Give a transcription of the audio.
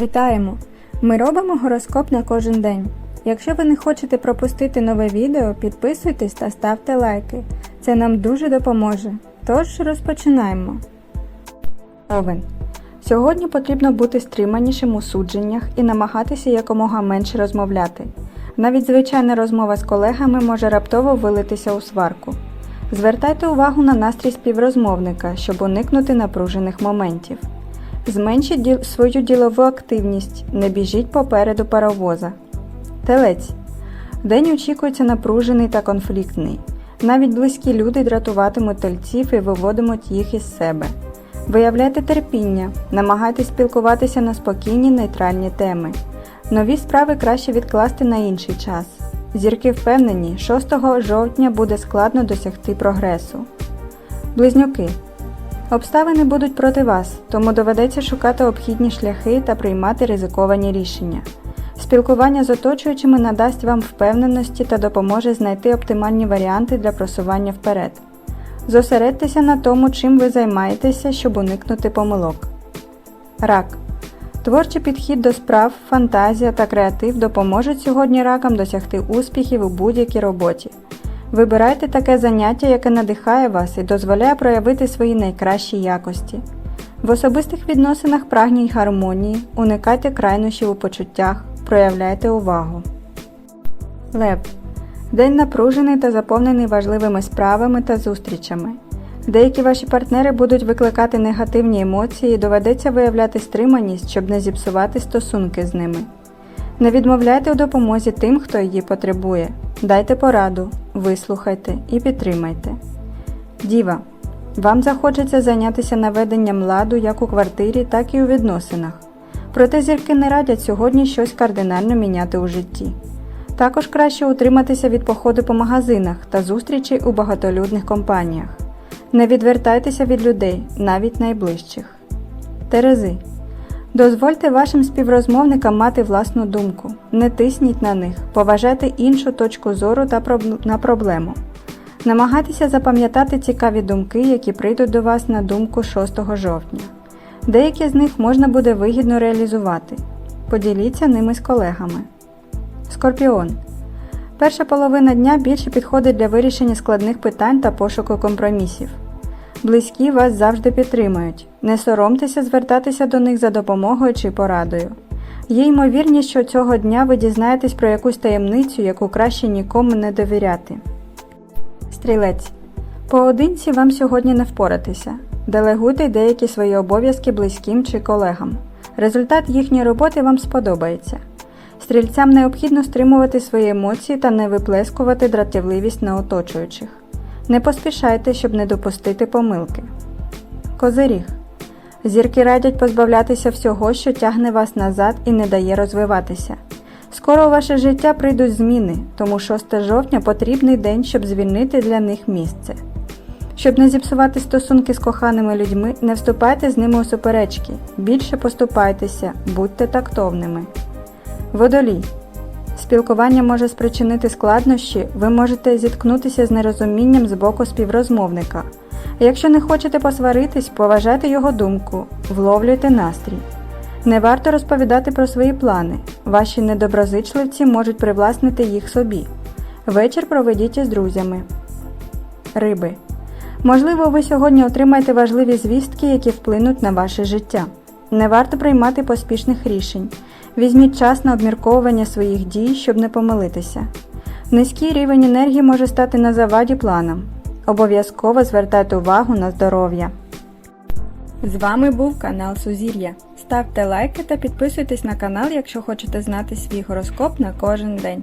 Вітаємо! Ми робимо гороскоп на кожен день. Якщо ви не хочете пропустити нове відео, підписуйтесь та ставте лайки. Це нам дуже допоможе. Тож розпочинаємо. Овен. Сьогодні потрібно бути стриманішим у судженнях і намагатися якомога менше розмовляти. Навіть звичайна розмова з колегами може раптово вилитися у сварку. Звертайте увагу на настрій співрозмовника, щоб уникнути напружених моментів. Зменшіть свою ділову активність, не біжіть попереду паровоза. Телець. День очікується напружений та конфліктний. Навіть близькі люди дратуватимуть тельців і виводимуть їх із себе. Виявляйте терпіння, намагайтесь спілкуватися на спокійні нейтральні теми. Нові справи краще відкласти на інший час. Зірки впевнені, 6 жовтня буде складно досягти прогресу. Близнюки. Обставини будуть проти вас, тому доведеться шукати обхідні шляхи та приймати ризиковані рішення. Спілкування з оточуючими надасть вам впевненості та допоможе знайти оптимальні варіанти для просування вперед. Зосередьтеся на тому, чим ви займаєтеся, щоб уникнути помилок. Рак. Творчий підхід до справ, фантазія та креатив допоможуть сьогодні ракам досягти успіхів у будь-якій роботі. Вибирайте таке заняття, яке надихає вас і дозволяє проявити свої найкращі якості. В особистих відносинах прагніть гармонії, уникайте крайнощів у почуттях, проявляйте увагу. Лев. День напружений та заповнений важливими справами та зустрічами. Деякі ваші партнери будуть викликати негативні емоції і доведеться виявляти стриманість, щоб не зіпсувати стосунки з ними. Не відмовляйте у допомозі тим, хто її потребує. Дайте пораду, вислухайте і підтримайте. Діва. Вам захочеться зайнятися наведенням ладу як у квартирі, так і у відносинах. Проте зірки не радять сьогодні щось кардинально міняти у житті. Також краще утриматися від походу по магазинах та зустрічей у багатолюдних компаніях. Не відвертайтеся від людей, навіть найближчих. Терези. Дозвольте вашим співрозмовникам мати власну думку. Не тисніть на них, поважайте іншу точку зору та на проблему. Намагайтеся запам'ятати цікаві думки, які прийдуть до вас на думку 6 жовтня. Деякі з них можна буде вигідно реалізувати. Поділіться ними з колегами. Скорпіон. Перша половина дня більше підходить для вирішення складних питань та пошуку компромісів. Близькі вас завжди підтримують. Не соромтеся звертатися до них за допомогою чи порадою. Є ймовірність, що цього дня ви дізнаєтесь про якусь таємницю, яку краще нікому не довіряти. Стрілець. Поодинці вам сьогодні не впоратися. Делегуйте деякі свої обов'язки близьким чи колегам. Результат їхньої роботи вам сподобається. Стрільцям необхідно стримувати свої емоції та не виплескувати дратівливість на оточуючих. Не поспішайте, щоб не допустити помилки. Козиріг. Зірки радять позбавлятися всього, що тягне вас назад і не дає розвиватися. Скоро у ваше життя прийдуть зміни, тому 6 жовтня потрібний день, щоб звільнити для них місце. Щоб не зіпсувати стосунки з коханими людьми, не вступайте з ними у суперечки, більше поступайтеся, будьте тактовними. Водолій. Спілкування може спричинити складнощі, ви можете зіткнутися з нерозумінням з боку співрозмовника. Якщо не хочете посваритись, поважайте його думку, вловлюйте настрій. Не варто розповідати про свої плани. Ваші недоброзичливці можуть привласнити їх собі. Вечір проведіть із друзями. Риби. Можливо, ви сьогодні отримаєте важливі звістки, які вплинуть на ваше життя. Не варто приймати поспішних рішень. Візьміть час на обмірковування своїх дій, щоб не помилитися. Низький рівень енергії може стати на заваді планам. Обов'язково звертайте увагу на здоров'я. З вами був канал Сузір'я. Ставте лайки та підписуйтесь на канал, якщо хочете знати свій гороскоп на кожен день.